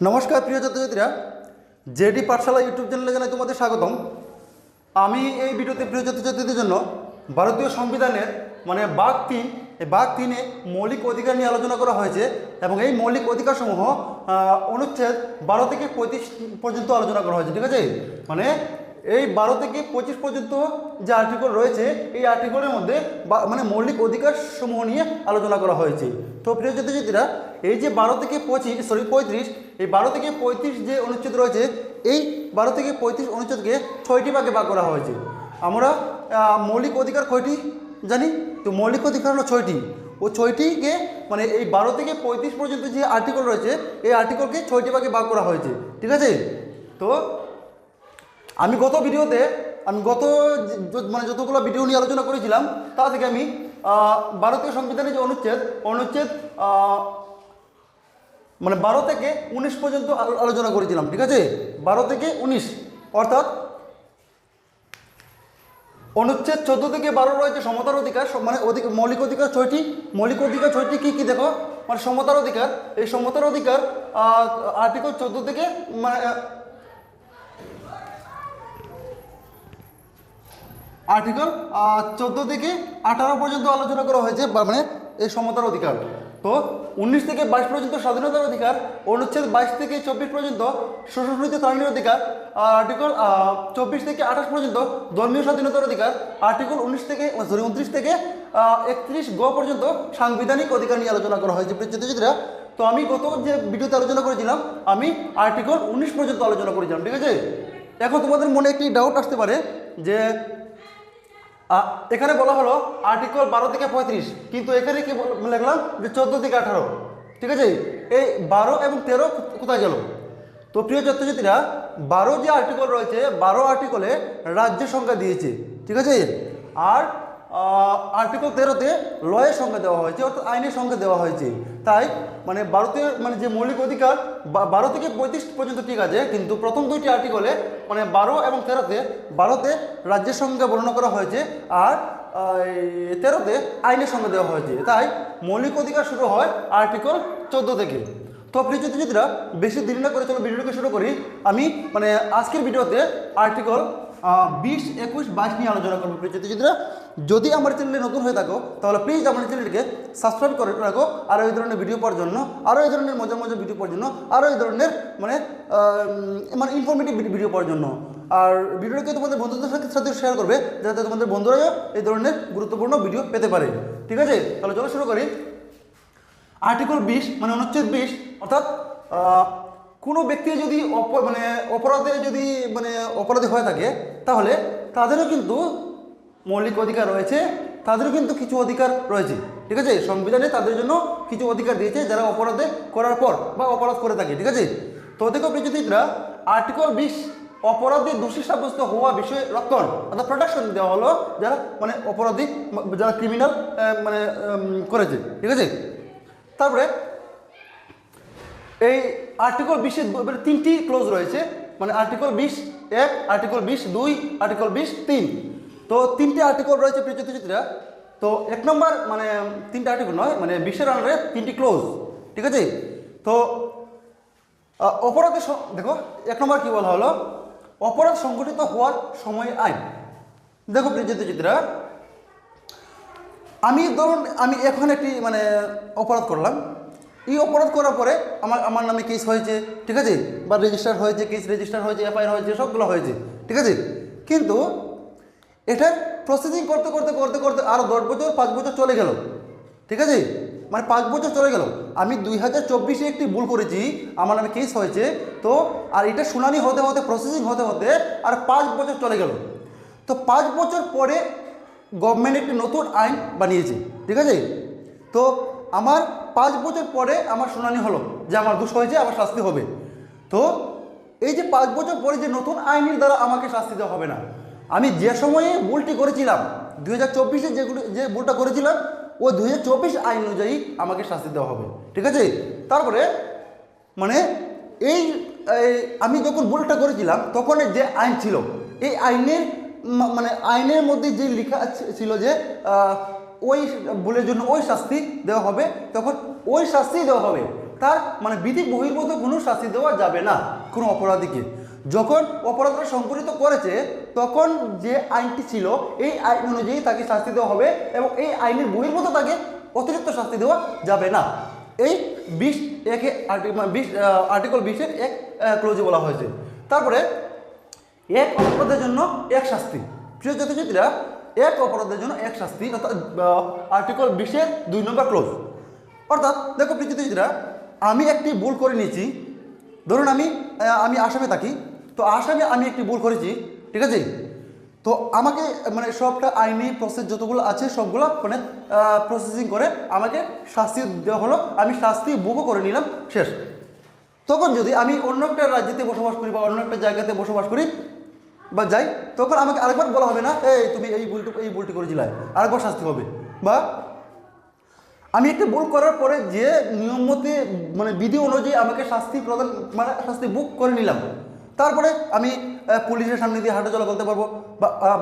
নমস্কার প্রিয় ছাত্রছাত্রীরা, জেডি পাঠশালা ইউটিউব চ্যানেলে জানাই তোমাদের স্বাগতম। আমি এই ভিডিওতে প্রিয় ছাত্রছাত্রীদের জন্য ভারতীয় সংবিধানের মানে বাঘ তিন, এই বাঘ তিনে মৌলিক অধিকার নিয়ে আলোচনা করা হয়েছে এবং এই মৌলিক অধিকারসমূহ অনুচ্ছেদ বারো থেকে পঁয়ত্রিশ পর্যন্ত আলোচনা করা হয়েছে, ঠিক আছে? মানে এই বারো থেকে পঁচিশ পর্যন্ত যে আর্টিকেল রয়েছে, এই আর্টিকেলের মধ্যে মানে মৌলিক অধিকার সমূহ নিয়ে আলোচনা করা হয়েছে। তো প্রিয় ছাত্রছাত্রীরা এই যে বারো থেকে পঁচিশ সরি পঁয়ত্রিশ, এই বারো থেকে পঁয়ত্রিশ যে অনুচ্ছেদ রয়েছে, এই বারো থেকে পঁয়ত্রিশ অনুচ্ছেদকে ছয়টি ভাগে ভাগ করা হয়েছে। আমরা মৌলিক অধিকার কয়টি জানি? তো মৌলিক অধিকার হলো ছয়টি। ও ছয়টিকে মানে এই বারো থেকে পঁয়ত্রিশ পর্যন্ত যে আর্টিকেল রয়েছে, এই আর্টিকেলকে ছয়টি ভাগে ভাগ করা হয়েছে। ঠিক আছে? তো আমি গত ভিডিওতে, আমি গত মানে যতগুলো ভিডিও নিয়ে আলোচনা করেছিলাম, তা থেকে আমি ভারতীয় সংবিধানের যে অনুচ্ছেদ অনুচ্ছেদ মানে বারো থেকে উনিশ পর্যন্ত আলো- আলোচনা করেছিলাম, ঠিক আছে? বারো থেকে উনিশ, অর্থাৎ অনুচ্ছেদ চোদ্দ থেকে বারো রয়েছে সমতার অধিকার মানে অধিক, মৌলিক অধিকার ছয়টি। মৌলিক অধিকার ছয়টি কী কী দেখো? মানে সমতার অধিকার, এই সমতার অধিকার আর্টিকেল চোদ্দ থেকে মানে আর্টিকেল চোদ্দ থেকে আঠারো পর্যন্ত আলোচনা করা হয়েছে মানে এই সমতার অধিকার। তো উনিশ থেকে বাইশ পর্যন্ত স্বাধীনতার অধিকার, অনুচ্ছেদ বাইশ থেকে চব্বিশ পর্যন্ত সুশাসনিত ত্রাণীর অধিকার আর্টিকেল চব্বিশ থেকে আঠাশ পর্যন্ত ধর্মীয় স্বাধীনতার অধিকার আর্টিকেল উনিশ থেকে সরি উনত্রিশ থেকে একত্রিশ গ পর্যন্ত সাংবিধানিক অধিকার নিয়ে আলোচনা করা হয়েছে প্রিয়চিত্রা তো আমি গত যে ভিডিওতে আলোচনা করেছিলাম, আমি আর্টিকেল উনিশ পর্যন্ত আলোচনা করেছিলাম, ঠিক আছে? এখন তোমাদের মনে একটি ডাউট আসতে পারে যে এখানে বলা হলো আর্টিকেল বারো থেকে পঁয়ত্রিশ, কিন্তু এখানে কি বল- লিখলাম যে চোদ্দ থেকে আঠারো, ঠিক আছে? এই বারো এবং তেরো কোথায় গেল? তো প্রিয় ছাত্রছাত্রীরা, বারো যে আর্টিকেল রয়েছে, বারো আর্টিকেলে রাজ্য সংখ্যা দিয়েছে, ঠিক আছে? আর আর্টিকেল তেরোতে লয়ের সঙ্গে দেওয়া হয়েছে, অর্থাৎ আইনের সঙ্গে দেওয়া হয়েছে। তাই মানে ভারতীয় মানে যে মৌলিক অধিকার বারো থেকে পঁয়ত্রিশ পর্যন্ত ঠিক আছে, কিন্তু প্রথম দুইটি আর্টিকেলে মানে বারো এবং তেরোতে, বারোতে রাজ্যের সংখ্যা বর্ণনা করা হয়েছে, আর তেরোতে আইনের সঙ্গে দেওয়া হয়েছে। তাই, মৌলিক অধিকার শুরু হয় আর্টিকেল চোদ্দ থেকে। তো প্রিয় বেশি দেরি না করে চলো ভিডিওটাকে শুরু করি। আমি মানে আজকের ভিডিওতে আর্টিকেল বিশ, একুশ, বাইশ নিয়ে আলোচনা করব প্রিয় ছাত্রছাত্রীরা যদি আমার চ্যানেলে নতুন হয়ে থাকো, তাহলে প্লিজ আমার চ্যানেলটিকে সাবস্ক্রাইব করে রাখো। আরও এই ধরনের ভিডিও পাওয়ার জন্য আরও এই ধরনের মজা মজা ভিডিও পাওয়ার জন্য আরও এই ধরনের মানে মানে ইনফরমেটিভ ভিডিও পাওয়ার জন্য। আর ভিডিওটাকে তোমাদের বন্ধুদের সাথে সাথে শেয়ার করবে, যাতে তোমাদের বন্ধুরাও এই ধরনের গুরুত্বপূর্ণ ভিডিও পেতে পারে। ঠিক আছে? তাহলে চলো শুরু করি। আর্টিকেল বিশ মানে অনুচ্ছেদ বিশ, অর্থাৎ কোনো ব্যক্তি যদি মানে অপরাধে যদি মানে অপরাধী হয়ে থাকে, তাহলে তাদেরও কিন্তু মৌলিক অধিকার রয়েছে, তাদেরও কিন্তু কিছু অধিকার রয়েছে। ঠিক আছে? সংবিধানে তাদের জন্য কিছু অধিকার দিয়েছে যারা অপরাধে করার পর বা অপরাধ করে থাকে, ঠিক আছে? তো দেখো প্রিয়জিৎরা, আর্টিকেল বিশ, অপরাধী দোষী সাব্যস্ত হওয়া বিষয়ে রক্ষণ, অর্থাৎ প্রোটেকশন দেওয়া হলো যারা মানে অপরাধী, যারা ক্রিমিনাল মানে করেছে, ঠিক আছে? তারপরে এই আর্টিকেল বিশের তিনটি ক্লোজ রয়েছে। মানে আর্টিকেল বিশ এক আর্টিকেল বিশ দুই আর্টিকেল বিশ তিন। তো তিনটে আর্টিকেল রয়েছে প্রিয় ছাত্রছাত্রীরা তো এক নম্বর মানে তিনটে আর্টিকেল নয় মানে বিশের আন্ডারে তিনটি ক্লোজ ঠিক আছে? তো আহ, অপরাধের দেখো এক নম্বর কী বলা হলো? অপরাধ সংগঠিত হওয়ার সময় আইন। দেখো প্রিয় ছাত্রছাত্রীরা আমি ধরুন আমি এখন একটি মানে অপরাধ করলাম। এই অপরাধ করার পরে আমার আমার নামে কেস হয়েছে, ঠিক আছে? বা রেজিস্টার হয়েছে কেস রেজিস্টার হয়েছে এফআইআর হয়েছে, সবগুলো হয়েছে, ঠিক আছে? কিন্তু এটার প্রসেসিং করতে করতে করতে করতে আরও দশ বছর, পাঁচ বছর চলে গেল, ঠিক আছে? মানে পাঁচ বছর চলে গেল। আমি দুই হাজার চব্বিশে একটি ভুল করেছি, আমার নামে কেস হয়েছে, তো আর এটা শুনানি হতে হতে প্রসেসিং হতে হতে আর পাঁচ বছর চলে গেল। তো পাঁচ বছর পরে গভর্নমেন্ট একটি নতুন আইন বানিয়েছে, ঠিক আছে? তো আমার পাঁচ বছর পরে আমার শুনানি হলো যে আমার দোষ হয়েছে, আমার শাস্তি হবে। তো এই যে পাঁচ বছর পরে যে নতুন আইনের দ্বারা আমাকে শাস্তি দেওয়া হবে না, আমি যে সময়ে ভুলটি করেছিলাম, দুই হাজার চব্বিশে যেগুলো যে ভুলটা করেছিলাম ওই দুই হাজার চব্বিশ আইন অনুযায়ী আমাকে শাস্তি দেওয়া হবে। ঠিক আছে? তারপরে মানে এই আমি যখন ভুলটা করেছিলাম, তখন যে আইন ছিল, এই আইনের মানে আইনের মধ্যে যে লেখা ছিল যে ওই ভুলের জন্য ওই শাস্তি দেওয়া হবে, তখন ওই শাস্তি দেওয়া হবে। তার মানে বিধি বহির্ভূত কোনো শাস্তি দেওয়া যাবে না কোনো অপরাধীকে। যখন অপরাধটা সংঘটিত করেছে, তখন যে আইনটি ছিল, এই আইন অনুযায়ী তাকে শাস্তি দেওয়া হবে এবং এই আইনের বহির্ভূত তাকে অতিরিক্ত শাস্তি দেওয়া যাবে না। এই বিশ একে মানে বিশ আর্টিকেল বিশের এক ক্লোজে বলা হয়েছে। তারপরে এক অপরাধের জন্য এক শাস্তি। প্রিয় ছাত্রছাত্রীরা এক অপরাধের জন্য এক শাস্তি, অর্থাৎ আর্টিকেল বিশের দুই নম্বর ক্লোজ অর্থাৎ, দেখো ছাত্রছাত্রীরা আমি একটি ভুল করে নিয়েছি। ধরুন আমি আমি আসামে থাকি। তো আসামে আমি একটি ভুল করেছি, ঠিক আছে? তো আমাকে মানে সবটা আইনি প্রসেস যতগুলো আছে, সবগুলো মানে প্রসেসিং করে আমাকে শাস্তি দেওয়া হলো। আমি শাস্তি ভোগও করে নিলাম, শেষ। তখন যদি আমি অন্য একটা রাজ্যেতে বসবাস করি বা অন্য একটা জায়গাতে বসবাস করি বা যাই, তখন আমাকে আরেকবার বলা হবে না, এই, তুমি এই ভুলটি এই ভুলটি করেছিলে। আরেকবার শাস্তি হবে। বা আমি একটা ভুল করার পরে যে নিয়ম মতে মানে বিধি অনুযায়ী আমাকে শাস্তি প্রদান মানে শাস্তি বুক করে নিলাম, তারপরে আমি পুলিশের সামনে দিয়ে হাঁটা চলা করতে পারব,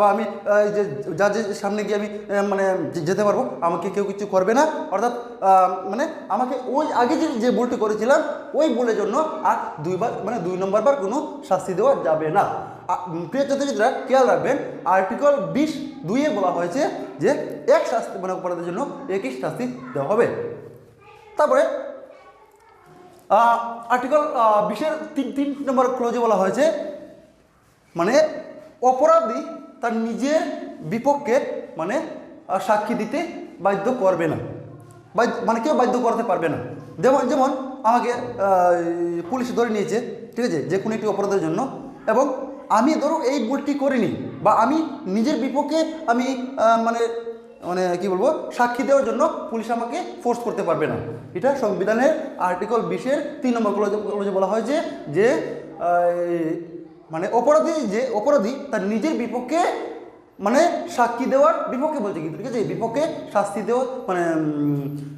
বা আমি যে জাজের সামনে গিয়ে আমি মানে যেতে পারব, আমাকে কেউ কিছু করবে না, অর্থাৎ মানে আমাকে ওই আগে যে যে ভুলটি করেছিলাম, ওই ভুলের জন্য আর দুইবার মানে দুই নম্বরবার কোনো শাস্তি দেওয়া যাবে না। প্রিয় ছাত্রছাত্রীরা খেয়াল রাখবেন আর্টিকেল বিশ দুইয়ে বলা হয়েছে যে এক শাস্তি মানে অপরাধের জন্য একই শাস্তি দেওয়া হবে। তারপরে আর্টিকেল বিশের তিন তিন নম্বর ক্লোজে বলা হয়েছে মানে অপরাধী তার নিজের বিপক্ষে মানে সাক্ষী দিতে বাধ্য করবে না। মানে কেউ বাধ্য করতে পারবে না। যেমন যেমন আমাকে পুলিশ ধরে নিয়েছে, ঠিক আছে? যে কোনো একটি অপরাধের জন্য। এবং আমি ধরো এই ভুলটি করিনি বা আমি নিজের বিপক্ষে আমি মানে মানে কি বলব সাক্ষী দেওয়ার জন্য পুলিশ আমাকে ফোর্স করতে পারবে না। এটা সংবিধানের আর্টিকেল বিশের তিন নম্বর কলেজে বলা হয়েছে যে আহ, মানে অপরাধী যে অপরাধী তার নিজের বিপক্ষে মানে সাক্ষী দেওয়ার বিপক্ষে বলছে কিন্তু ঠিক আছে? বিপক্ষে শাস্তি দেওয়া মানে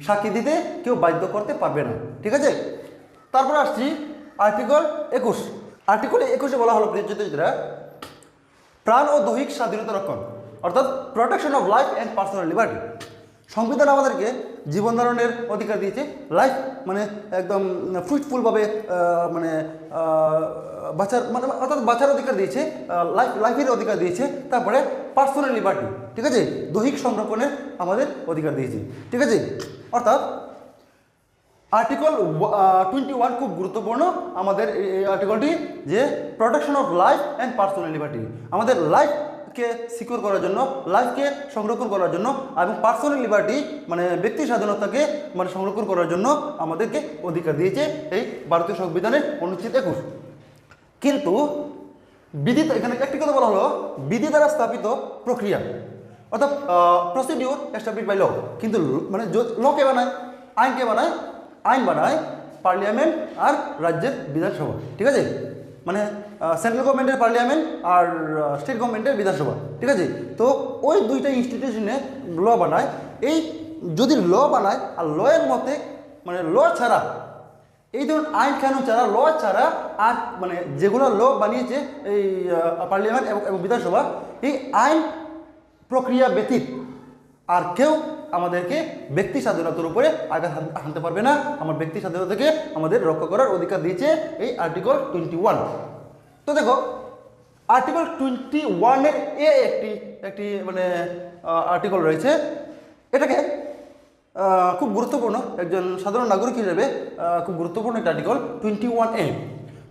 সাক্ষী দিতে কেউ বাধ্য করতে পারবে না। ঠিক আছে? তারপর আসছি আর্টিকেল একুশ। আর্টিকেল একুশে বলা হলো প্রিয়জিতরা প্রাণ ও দৈহিক স্বাধীনতা রক্ষণ, অর্থাৎ protection of life and personal liberty সংবিধান আমাদেরকে জীবন ধারণের অধিকার দিয়েছে। লাইফ মানে একদম ফ্রুটফুলভাবে মানে বাঁচার মানে অর্থাৎ বাঁচার অধিকার দিয়েছে লাইফ লাইফের অধিকার দিয়েছে। তারপরে পার্সোনাল লিবার্টি ঠিক আছে? দৈহিক সংরক্ষণের আমাদের অধিকার দিয়েছে। ঠিক আছে? অর্থাৎ আর্টিকেল টোয়েন্টি ওয়ান খুব গুরুত্বপূর্ণ। আমাদের এই আর্টিকেলটি যে protection of life and personal liberty আমাদের লাইফকে সিকিউর করার জন্য লাইফকে সংরক্ষণ করার জন্য এবং পার্সোনাল লিবার্টি মানে ব্যক্তি স্বাধীনতাকে মানে সংরক্ষণ করার জন্য আমাদেরকে অধিকার দিয়েছে এই ভারতীয় সংবিধানের অনুচ্ছেদ একুশ। কিন্তু বিধি এখানে একটি কথা বলা হলো, বিধি দ্বারা স্থাপিত প্রক্রিয়া। অর্থাৎ প্রসিডিউর এস্টাবলিশ বাই ল কিন্তু মানে ল কে বানায় আইনকে বানায় আইন বানায় পার্লিয়ামেন্ট আর রাজ্যের বিধানসভা, ঠিক আছে? মানে সেন্ট্রাল গভর্নমেন্টের পার্লিয়ামেন্ট আর স্টেট গভর্নমেন্টের বিধানসভা, ঠিক আছে? তো ওই দুইটা ইনস্টিটিউশনে ল বানায়। এই যদি ল বানায়, আর লয়ের মতে মানে ল ছাড়া, এই ধরুন আইন কানুন ছাড়া ল ছাড়া আর মানে যেগুলো ল বানিয়েছে এই পার্লিয়ামেন্ট এবং বিধানসভা, এই আইন প্রক্রিয়া ব্যতীত আর কেউ আমাদেরকে ব্যক্তি স্বাধীনতার উপরে আঘাত হান- হানতে পারবে না। আমার ব্যক্তি স্বাধীনতাকে আমাদের রক্ষা করার অধিকার দিয়েছে এই আর্টিকেল টোয়েন্টি ওয়ান তো দেখো আর্টিকেল টোয়েন্টি ওয়ানের এ একটি একটি মানে আর্টিকেল রয়েছে। এটাকে খুব গুরুত্বপূর্ণ একজন সাধারণ নাগরিক হিসেবে খুব গুরুত্বপূর্ণ একটা article twenty one A.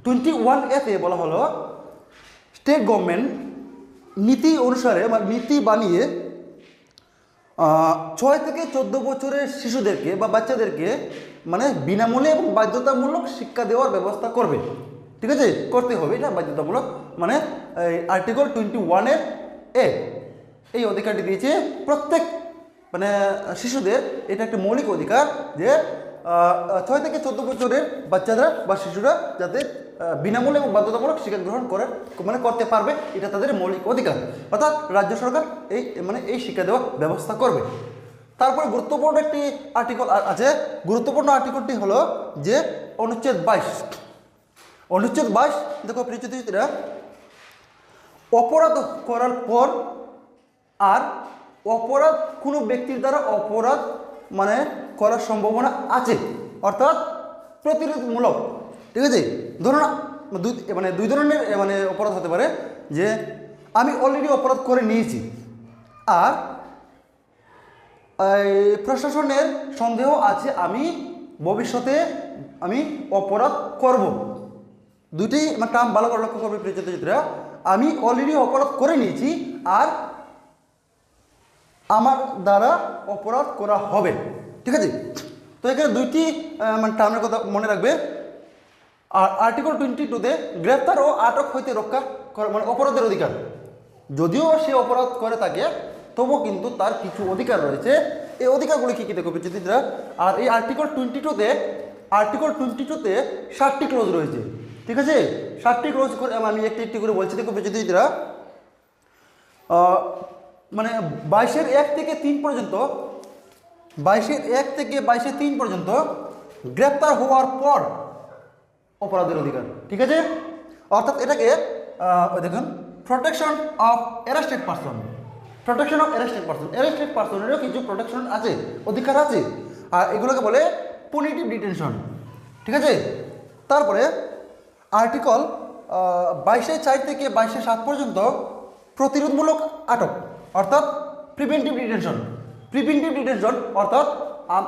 Twenty one এতে বলা হলো স্টেট গভর্নমেন্ট নীতি অনুসারে মানে নীতি বানিয়ে ছয় থেকে চোদ্দ বছরের শিশুদেরকে বা বাচ্চাদেরকে মানে বিনামূল্যে এবং বাধ্যতামূলক শিক্ষা দেওয়ার ব্যবস্থা করবে। ঠিক আছে? করতে হবে এটা বাধ্যতামূলক। মানে এই আর্টিকেল টোয়েন্টি ওয়ানের এ, এই অধিকারটি দিয়েছে প্রত্যেক মানে শিশুদের এটা একটা মৌলিক অধিকার যে ছয় থেকে চোদ্দ বছরের বাচ্চারা বা শিশুরা যাতে বিনামূল্যে এবং বাধ্যতামূলক শিক্ষা গ্রহণ করে মানে করতে পারবে, এটা তাদের মৌলিক অধিকার। অর্থাৎ রাজ্য সরকার এই মানে এই শিক্ষা দেওয়ার ব্যবস্থা করবে। তারপরে গুরুত্বপূর্ণ একটি আর্টিকেল আছে। গুরুত্বপূর্ণ আর্টিকেলটি হলো যে অনুচ্ছেদ বাইশ। অনুচ্ছেদ বাইশ, দেখো প্রিয়চিত্রা অপরাধ করার পর আর অপরাধ কোনো ব্যক্তির দ্বারা অপরাধ মানে করার সম্ভাবনা আছে। অর্থাৎ প্রতিরোধমূলক। ঠিক আছে? ধরুন, দুই মানে দুই ধরনের মানে অপরাধ হতে পারে যে আমি অলরেডি অপরাধ করে নিয়েছি। আর প্রশাসনের সন্দেহ আছে আমি ভবিষ্যতে আমি অপরাধ করব। দুইটি মানে টার্ম ভালো করে লক্ষ্য করবে প্রিয় আমি অলরেডি অপরাধ করে নিয়েছি আর আমার দ্বারা অপরাধ করা হবে। ঠিক আছে? তো এখানে দুইটি মানে টার্মের কথা মনে রাখবে। আর আর্টিকেল টোয়েন্টি টুতে গ্রেপ্তার ও আটক হইতে রক্ষা করা মানে অপরাধের অধিকার। যদিও সে অপরাধ করে থাকে, তবুও কিন্তু তার কিছু অধিকার রয়েছে। এই অধিকারগুলি কী কী দেখো বিচিত্রা? আর এই আর্টিকেল টোয়েন্টি টুতে আর্টিকেল টোয়েন্টি টুতে ষাটটি ক্লোজ রয়েছে। ঠিক আছে? ষাটটি ক্লোজ করে, আমি একটি একটি করে বলছি দেখো বিচিত্রা। মানে বাইশের এক থেকে তিন পর্যন্ত বাইশের এক থেকে বাইশের তিন পর্যন্ত গ্রেপ্তার হওয়ার পর অপরাধের অধিকার, ঠিক আছে? অর্থাৎ এটাকে দেখুন protection of arrested person protection of arrested person arrested পার্সনেরও কিছু প্রোটেকশন আছে, অধিকার আছে, আর এগুলোকে বলে পুনিটিভ ডিটেনশন ঠিক আছে? তারপরে আর্টিকল বাইশে চার থেকে বাইশে সাত পর্যন্ত প্রতিরোধমূলক আটক, অর্থাৎ প্রিভেন্টিভ ডিটেনশন প্রিভেন্টিভ ডিটেনশন অর্থাৎ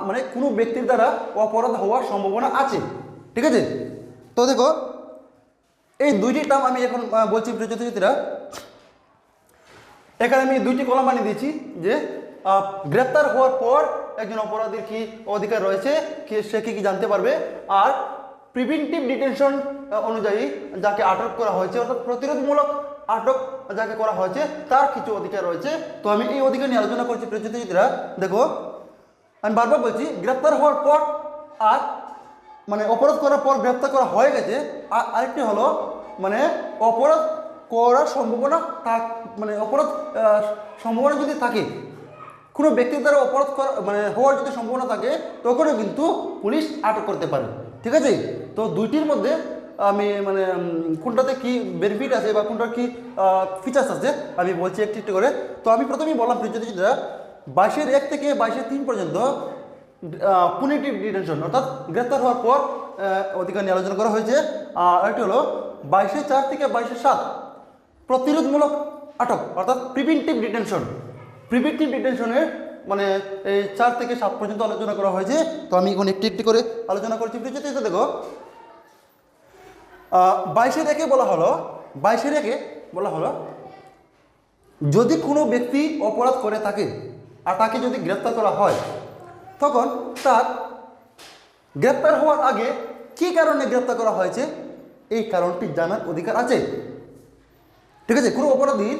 মানে কোনো ব্যক্তির দ্বারা অপরাধ হওয়ার সম্ভাবনা আছে। ঠিক আছে? তো দেখো, এই দুইটি টার্ম আমি এখন বলছি প্রযুক্তিরা এখানে আমি দুইটি কলম বানিয়ে দিয়েছি যে গ্রেপ্তার হওয়ার পর একজন অপরাধীর কি অধিকার রয়েছে, কি, সে কি জানতে পারবে? আর প্রিভেন্টিভ ডিটেনশন অনুযায়ী যাকে আটক করা হয়েছে, অর্থাৎ প্রতিরোধমূলক আটক যাকে করা হয়েছে, তার কিছু অধিকার রয়েছে। তো আমি এই অধিকার নিয়ে আলোচনা করছি প্রযুক্তিরা দেখো, আমি বারবার বলছি, গ্রেপ্তার হওয়ার পর আর মানে অপরাধ করার পর গ্রেপ্তার করা হয়ে গেছে, আর আরেকটি হলো মানে অপরাধ করার সম্ভাবনা তার মানে অপরাধ সম্ভাবনা যদি থাকে, কোনো ব্যক্তির দ্বারা অপরাধ করা মানে হওয়ার যদি সম্ভাবনা থাকে, তখনও কিন্তু পুলিশ আটক করতে পারে। ঠিক আছে? তো দুইটির মধ্যে আমি মানে কোনটাতে কি বেনিফিট আছে বা কোনটার কি ফিচার্স আছে, আমি বলছি একটু একটু করে। তো আমি প্রথমেই বললাম প্রিয়জিরা বাইশের এক থেকে বাইশের তিন পর্যন্ত পুনিটিভ ডিটেনশন অর্থাৎ গ্রেপ্তার হওয়ার পর অধিকার নিয়ে আলোচনা করা হয়েছে। আর আরেকটি হলো, বাইশে চার থেকে বাইশে সাত, প্রতিরোধমূলক আটক, অর্থাৎ প্রিভেন্টিভ ডিটেনশন প্রিভেন্টিভ ডিটেনশনের মানে এই চার থেকে সাত পর্যন্ত আলোচনা করা হয়েছে। তো আমি এখন একটি একটি করে আলোচনা করছি। প্রিয়জিতে দেখো বাইশে রেখে বলা হলো বাইশে রেখে বলা হলো, যদি কোনো ব্যক্তি অপরাধ করে থাকে আর তাকে যদি গ্রেপ্তার করা হয়, তখন তার গ্রেপ্তার হওয়ার আগে কী কারণে গ্রেপ্তার করা হয়েছে, এই কারণটি জানার অধিকার আছে। ঠিক আছে? কোনো অপরাধী,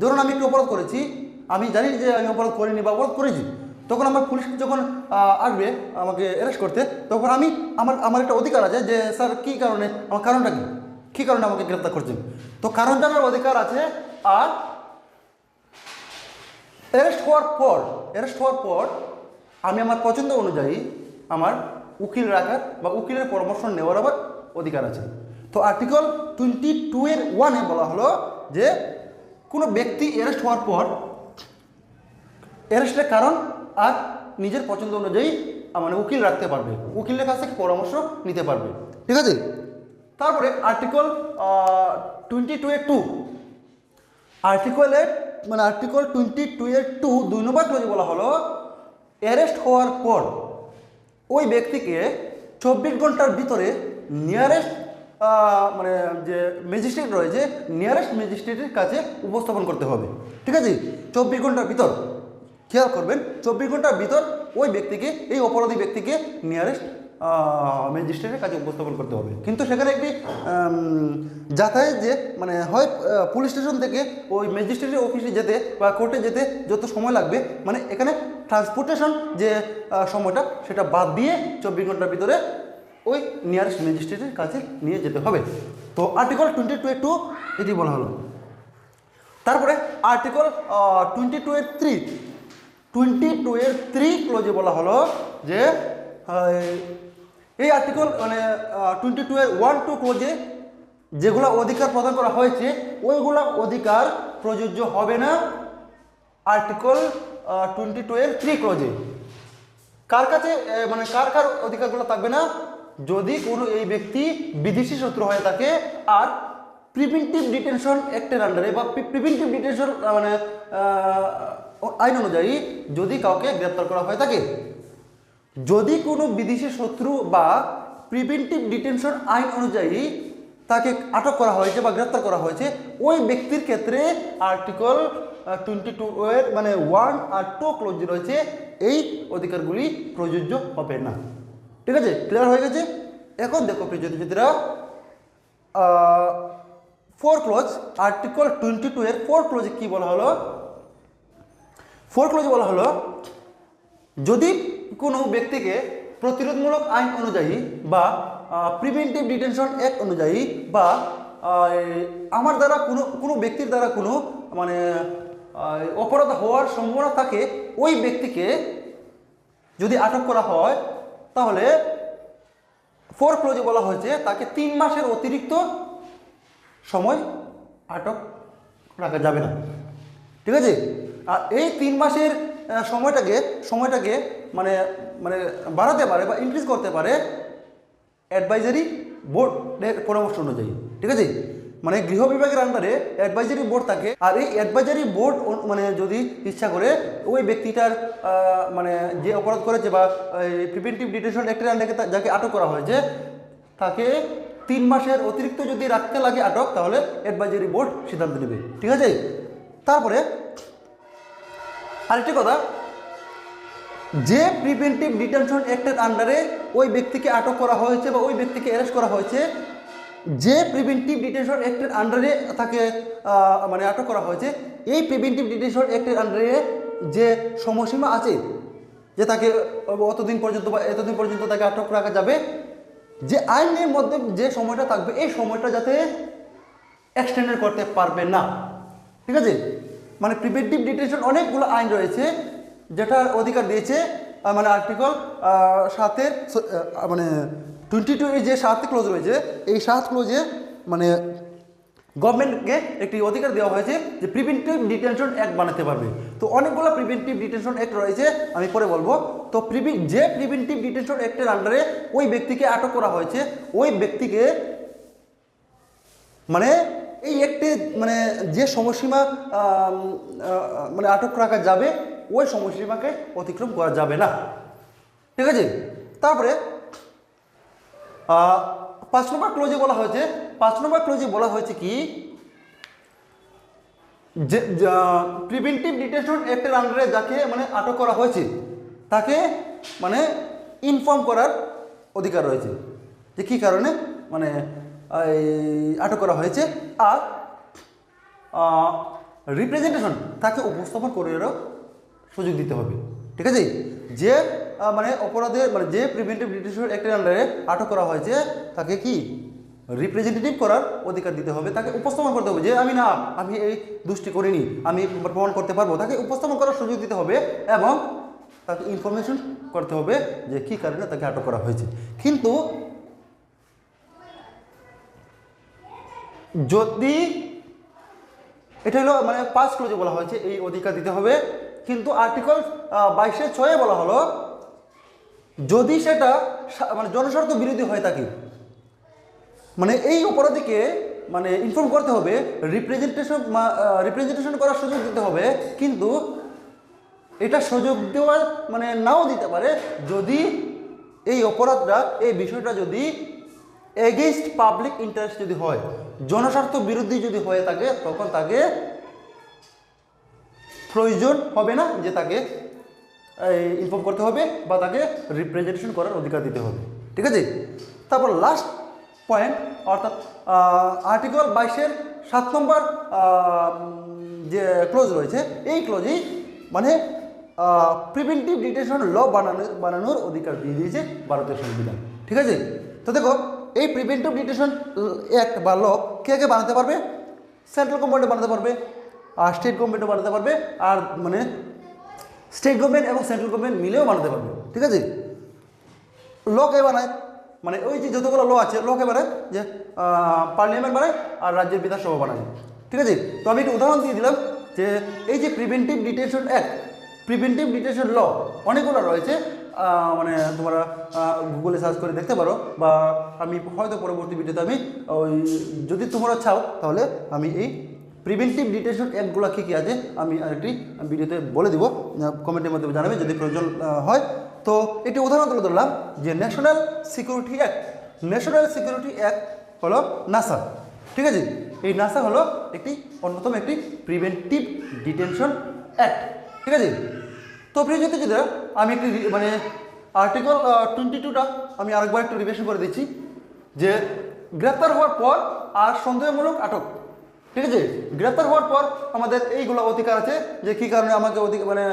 ধরুন আমি একটু অপরাধ করেছি, আমি জানি যে আমি অপরাধ করিনি বা অপরাধ করেছি তখন আমার পুলিশ যখন আসবে আমাকে অ্যারেস্ট করতে, তখন আমি আমার আমার একটা অধিকার আছে যে, স্যার, কী কারণে, আমার কারণটা কী? কী কারণে আমাকে গ্রেপ্তার করছেন? তো কারণ জানার অধিকার আছে, আর অ্যারেস্ট হওয়ার পর অ্যারেস্ট হওয়ার পর আমি আমার পছন্দ অনুযায়ী আমার উকিল রাখার বা উকিলের পরামর্শ নেওয়ার আবার অধিকার আছে। তো আর্টিকেল টোয়েন্টি টু এর ওয়ানে বলা হলো যে, কোনো ব্যক্তি অ্যারেস্ট হওয়ার পর অ্যারেস্টের কারণ আর নিজের পছন্দ অনুযায়ী মানে উকিল রাখতে পারবে। উকিলের কাছ থেকে পরামর্শ নিতে পারবে। ঠিক আছে? তারপরে আর্টিকেল টোয়েন্টি টু এর টু আর্টিকেলের মানে আর্টিকেল টোয়েন্টি টু এর টু দুই নম্বর ক্লোজে বলা হলো অ্যারেস্ট হওয়ার পর ওই ব্যক্তিকে চব্বিশ ঘণ্টার ভিতরে নিয়ারেস্ট মানে যে ম্যাজিস্ট্রেট রয়েছে নিয়ারেস্ট ম্যাজিস্ট্রেটের কাছে উপস্থাপন করতে হবে। ঠিক আছে? চব্বিশ ঘণ্টার ভিতর। খেয়াল করবেন, চব্বিশ ঘণ্টার ভিতর ওই ব্যক্তিকে, এই অপরাধী ব্যক্তিকে নিয়ারেস্ট ম্যাজিস্ট্রেটের কাছে উপস্থাপন করতে হবে। কিন্তু সেখানে একটি যাতায়াত যে মানে হয় পুলিশ স্টেশন থেকে ওই ম্যাজিস্ট্রেটের অফিসে যেতে বা কোর্টে যেতে যত সময় লাগবে মানে এখানে ট্রান্সপোর্টেশন যে সময়টা, সেটা বাদ দিয়ে চব্বিশ ঘণ্টার ভিতরে ওই নিয়ারেস্ট ম্যাজিস্ট্রেটের কাছে নিয়ে যেতে হবে। তো আর্টিকেল টোয়েন্টি টু টু এটি বলা হলো। তারপরে article twenty two three twenty two এর থ্রি ক্লোজে বলা হলো যে এই আর্টিকেল মানে টোয়েন্টি টু এর ওয়ান টু ক্লোজে যেগুলো অধিকার প্রদান করা হয়েছে, ওইগুলো অধিকার প্রযোজ্য হবে না আর্টিকেল টোয়েন্টি টু এর থ্রি ক্লোজে কার কাছে মানে কার কার অধিকারগুলো থাকবে না? যদি কোনো এই ব্যক্তি বিদেশি শত্রু হয়ে থাকে, আর প্রিভেন্টিভ ডিটেনশন অ্যাক্টের আন্ডারে বা প্রিভেন্টিভ ডিটেনশন মানে আইন অনুযায়ী যদি কাউকে গ্রেপ্তার করা হয় থাকে যদি কোনো বিদেশি শত্রু বা প্রিভেন্টিভ ডিটেনশন আইন অনুযায়ী তাকে আটক করা হয়েছে বা গ্রেপ্তার করা হয়েছে, ওই ব্যক্তির ক্ষেত্রে আর্টিকেল টোয়েন্টি টু এর মানে ওয়ান আর টু ক্লোজ রয়েছে, এই অধিকারগুলি প্রযোজ্য হবে না। ঠিক আছে? ক্লিয়ার হয়ে গেছে? এখন দেখো প্রিয় জ্যোতিষীরা four clause article twenty two এর ফোর ক্লোজে কী বলা হলো? ফোর ক্লোজে বলা হলো, যদি কোনো ব্যক্তিকে প্রতিরোধমূলক আইন অনুযায়ী বা প্রিভেন্টিভ ডিটেনশন অ্যাক্ট অনুযায়ী বা আমার দ্বারা কোনো কোনো ব্যক্তির দ্বারা কোনো মানে অপরাধ হওয়ার সম্ভাবনা থাকে, ওই ব্যক্তিকে যদি আটক করা হয়, তাহলে ফোর ক্লোজে বলা হয়েছে, তাকে তিন মাসের অতিরিক্ত সময় আটক রাখা যাবে না। ঠিক আছে? আর এই তিন মাসের সময়টাকে সময়টাকে মানে মানে বাড়াতে পারে বা ইনক্রিজ করতে পারে অ্যাডভাইজারি বোর্ডের পরামর্শ অনুযায়ী। ঠিক আছে? মানে গৃহ বিভাগের আন্ডারে অ্যাডভাইজারি বোর্ড থাকে আর এই অ্যাডভাইজারি বোর্ড মানে যদি ইচ্ছা করে ওই ব্যক্তিটার মানে যে অপরাধ করেছে বা প্রিভেন্টিভ ডিটেনশন অ্যাক্টের আন্ডারে যাকে আটক করা হয়েছে, তাকে তিন মাসের অতিরিক্ত যদি রাখতে লাগে আটক, তাহলে অ্যাডভাইজারি বোর্ড সিদ্ধান্ত নেবে। ঠিক আছে? তারপরে আরেকটি কথা, যে প্রিভেন্টিভ ডিটেনশন অ্যাক্টের আন্ডারে ওই ব্যক্তিকে আটক করা হয়েছে বা ওই ব্যক্তিকে অ্যারেস্ট করা হয়েছে, যে প্রিভেন্টিভ ডিটেনশন অ্যাক্টের আন্ডারে তাকে মানে আটক করা হয়েছে, এই প্রিভেন্টিভ ডিটেনশন অ্যাক্টের আন্ডারে যে সময়সীমা আছে, যে তাকে, অতদিন পর্যন্ত বা এতদিন পর্যন্ত তাকে আটক রাখা যাবে, যে আইনের মধ্যে যে সময়টা থাকবে, এই সময়টা যাতে এক্সটেন্ডেড করতে পারবে না। ঠিক আছে? মানে প্রিভেন্টিভ ডিটেনশন অনেকগুলো আইন রয়েছে, যেটার অধিকার দিয়েছে মানে আর্টিকেল সাতের মানে টোয়েন্টি টু এর যে সাত ক্লোজ রয়েছে, এই সাত ক্লোজে মানে গভর্নমেন্টকে একটি অধিকার দেওয়া হয়েছে যে প্রিভেন্টিভ ডিটেনশন অ্যাক্ট বানাতে পারবে। তো অনেকগুলো প্রিভেন্টিভ ডিটেনশন অ্যাক্ট রয়েছে, আমি পরে বলব। তো প্রিভি যে প্রিভেন্টিভ ডিটেনশন অ্যাক্টের আন্ডারে ওই ব্যক্তিকে আটক করা হয়েছে, ওই ব্যক্তিকে মানে এই একটি মানে যে সময়সীমা মানে আটক রাখা যাবে, ওই সময়সীমাকে অতিক্রম করা যাবে না। ঠিক আছে? তারপরে পাঁচ নম্বর ক্লোজে বলা হয়েছে, পাঁচ নম্বর ক্লোজে বলা হয়েছে কি? যে প্রিভেন্টিভ ডিটেনশন অ্যাক্টের আন্ডারে যাকে মানে আটক করা হয়েছে, তাকে মানে ইনফর্ম করার অধিকার রয়েছে। যে কী কারণে? মানে আটক করা হয়েছে আর রিপ্রেজেন্টেশন তাকে উপস্থাপন করারও সুযোগ দিতে হবে। ঠিক আছে? যে মানে অপরাধের মানে যে প্রিভেন্টিভ ডিটেনশন অ্যাক্টের আন্ডারে আটক করা হয়েছে, তাকে কি? রিপ্রেজেন্টেটিভ করার অধিকার দিতে হবে, তাকে উপস্থাপন করতে হবে যে, আমি না, আমি এই দুষ্টি করিনি, আমি প্রমাণ করতে পারব। তাকে উপস্থাপন করার সুযোগ দিতে হবে এবং তাকে ইনফরমেশন করতে হবে যে কী কারণে তাকে আটক করা হয়েছে। কিন্তু যদি এটা হলো মানে পাঁচ ক্লোজে বলা হয়েছে, এই অধিকার দিতে হবে। কিন্তু আর্টিকেল বাইশে ছয়ে বলা হলো, যদি সেটা মানে জনস্বার্থ বিরোধী হয়ে থাকে মানে এই অপরাধীকে মানে ইনফর্ম করতে হবে রিপ্রেজেন্টেশন রিপ্রেজেন্টেশন করার সুযোগ দিতে হবে, কিন্তু এটা সুযোগ দেওয়ার মানে নাও দিতে পারে, যদি এই অপরাধটা, এই বিষয়টা যদি এগেইনস্ট পাবলিক ইন্টারেস্ট যদি হয়। জনস্বার্থ বিরোধী যদি হয়ে থাকে, তখন তাকে প্রয়োজন হবে না যে তাকে ইনফর্ম করতে হবে বা তাকে রিপ্রেজেন্টেশন করার অধিকার দিতে হবে। ঠিক আছে? তারপর লাস্ট পয়েন্ট অর্থাৎ আর্টিকেল বাইশের সাত নম্বর যে ক্লোজ রয়েছে, এই ক্লোজেই মানে প্রিভেন্টিভ ডিটেনশন ল বানানো, বানানোর অধিকার দিয়ে দিয়েছে ভারতের সংবিধান। ঠিক আছে? তো দেখো এই প্রিভেন্টিভ ডিটেনশন অ্যাক্ট বা ল কে কে বানাতে পারবে? সেন্ট্রাল গভর্নমেন্টে বানাতে পারবে, আর স্টেট গভর্নমেন্টও বানাতে পারবে, আর মানে স্টেট গভর্নমেন্ট এবং সেন্ট্রাল গভর্নমেন্ট মিলেও বানাতে পারবে, ঠিক আছে? ল কে বানায় মানে ওই যে যতগুলো ল আছে ল কে বানায়, যে পার্লিয়ামেন্ট বানায়, আর রাজ্যের বিধানসভা বানায়, ঠিক আছে? তো আমি একটা উদাহরণ দিয়ে দিলাম, যে এই যে preventive detention act preventive detention law অনেকগুলো রয়েছে মানে তোমরা গুগলে সার্চ করে দেখতে পারো বা আমি হয়তো পরবর্তী ভিডিওতে আমি ওই, যদি তোমরা চাও, তাহলে আমি এই প্রিভেন্টিভ ডিটেনশন অ্যাক্টগুলো কী কী আছে, আমি আরেকটি ভিডিওতে বলে দিব। কমেন্টের মধ্যে জানাবে, যদি প্রয়োজন হয়। তো একটি উদাহরণ তুলে ধরলাম যে national security act national security act হলো নাসা ঠিক আছে? এই নাসা হলো একটি অন্যতম একটি প্রিভেন্টিভ ডিটেনশন অ্যাক্ট ঠিক আছে? তো প্রিয় জ্যোতিষীরা আমি একটি মানে আর্টিকেল টোয়েন্টি টুটা আমি আরেকবার একটু রিভিশন করে দিচ্ছি, যে গ্রেপ্তার হওয়ার পর আর সন্দেহমূলক আটক। ঠিক আছে? গ্রেপ্তার হওয়ার পর আমাদের এইগুলো অধিকার আছে, যে কী কারণে আমাকে অধিক মানে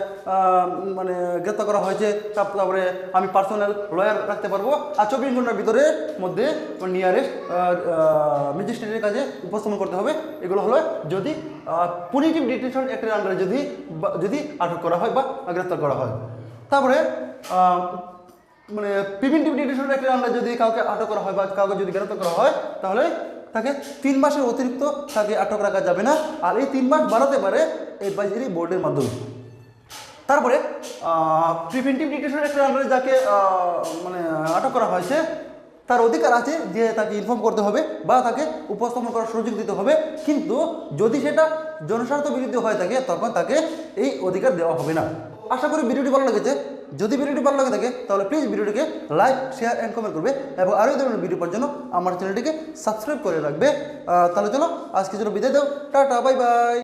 মানে গ্রেপ্তার করা হয়েছে তারপরে আমি পার্সোনাল লয়ার রাখতে পারব। আর চব্বিশ ঘণ্টার ভিতরে মধ্যে নিয়ারেস্ট ম্যাজিস্ট্রেটের কাছে উপস্থাপন করতে হবে। এগুলো হলো যদি পুনিটিভ ডিটেনশন অ্যাক্টের আন্ডারে যদি যদি আটক করা হয় বা গ্রেপ্তার করা হয়। তারপরে মানে প্রিভেন্টিভ ডিটেনশন অ্যাক্টের আমরা যদি কাউকে আটক করা হয় বা কাউকে যদি গ্রেপ্তার করা হয়, তাহলে তাকে তিন মাসের অতিরিক্ত তাকে আটক রাখা যাবে না। আর এই তিন মাস বাড়াতে পারে অ্যাডভাইজারি বোর্ডের মাধ্যমে। তারপরে প্রিভেন্টিভ ডিটেনশন অ্যাক্টের আন্ডারে যাকে মানে আটক করা হয়েছে, তার অধিকার আছে যে তাকে ইনফর্ম করতে হবে বা তাকে উপস্থাপন করার সুযোগ দিতে হবে। কিন্তু যদি সেটা জনস্বার্থ বিরুদ্ধে হয়ে থাকে তখন তাকে এই অধিকার দেওয়া হবে না। আশা করি ভিডিওটি ভালো লেগেছে। যদি ভিডিওটি ভালো লাগে থাকে, তাহলে প্লিজ ভিডিওটিকে লাইক শেয়ার অ্যান্ড কমেন্ট করবে এবং আরও ধরনের ভিডিও পাওয়ার জন্য আমার চ্যানেলটিকে সাবস্ক্রাইব করে রাখবে। তাহলে চলো, আজকে জন্য বিদায় দাও। Tata bye bye